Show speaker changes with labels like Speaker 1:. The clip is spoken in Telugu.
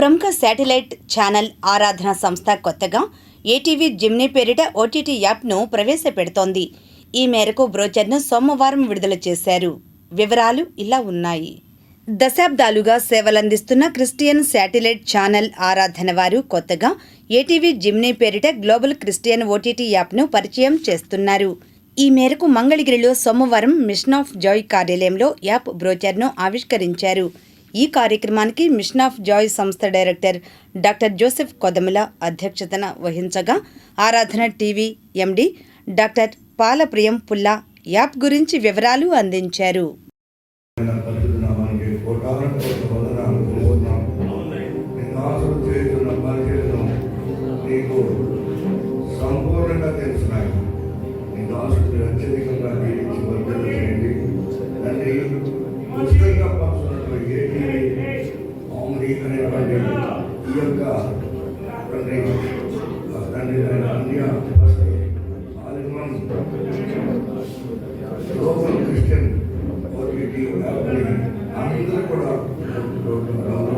Speaker 1: ప్రముఖ శాటిలైట్ ఛానల్ ఆరాధన సంస్థ కొత్తగా ఏటీవీ జిమ్నీ పేరిట ఓటీటీ యాప్ను ప్రవేశపెడుతోంది. ఈ మేరకు బ్రోచర్ను సోమవారం విడుదల చేశారు. వివరాలు ఇలా ఉన్నాయి. దశాబ్దాలుగా సేవలందిస్తున్న క్రిస్టియన్ శాటిలైట్ ఛానల్ ఆరాధన వారు కొత్తగా ఏటీవీ జిమ్నీ పేరిట గ్లోబల్ క్రిస్టియన్ ఓటీటీ యాప్ను పరిచయం చేస్తున్నారు. ఈ మేరకు మంగళగిరిలో సోమవారం మిషన్ ఆఫ్ జాయ్ కార్యాలయంలో యాప్ బ్రోచర్ను ఆవిష్కరించారు. ఈ కార్యక్రమానికి మిషన్ ఆఫ్ జాయ్ సంస్థ డైరెక్టర్ డాక్టర్ జోసెఫ్ కొదమిల అధ్యక్షతన వహించగా ఆరాధన టీవీ ఎండి డాక్టర్ పాలప్రియం పుల్లా యాప్ గురించి వివరాలు అందించారు.
Speaker 2: ఆయన పరిశుద్ధ నామానికి కోటాను కోట్ల వందనాలు చేయండి. అనేటువంటి ఈ యొక్క తండ్రి ఆ తండ్రి అయిన అన్య ఆలిమన్ గ్లోబల్ క్రిస్టియన్ ఓటీటీ యాప్ని అందరూ కూడా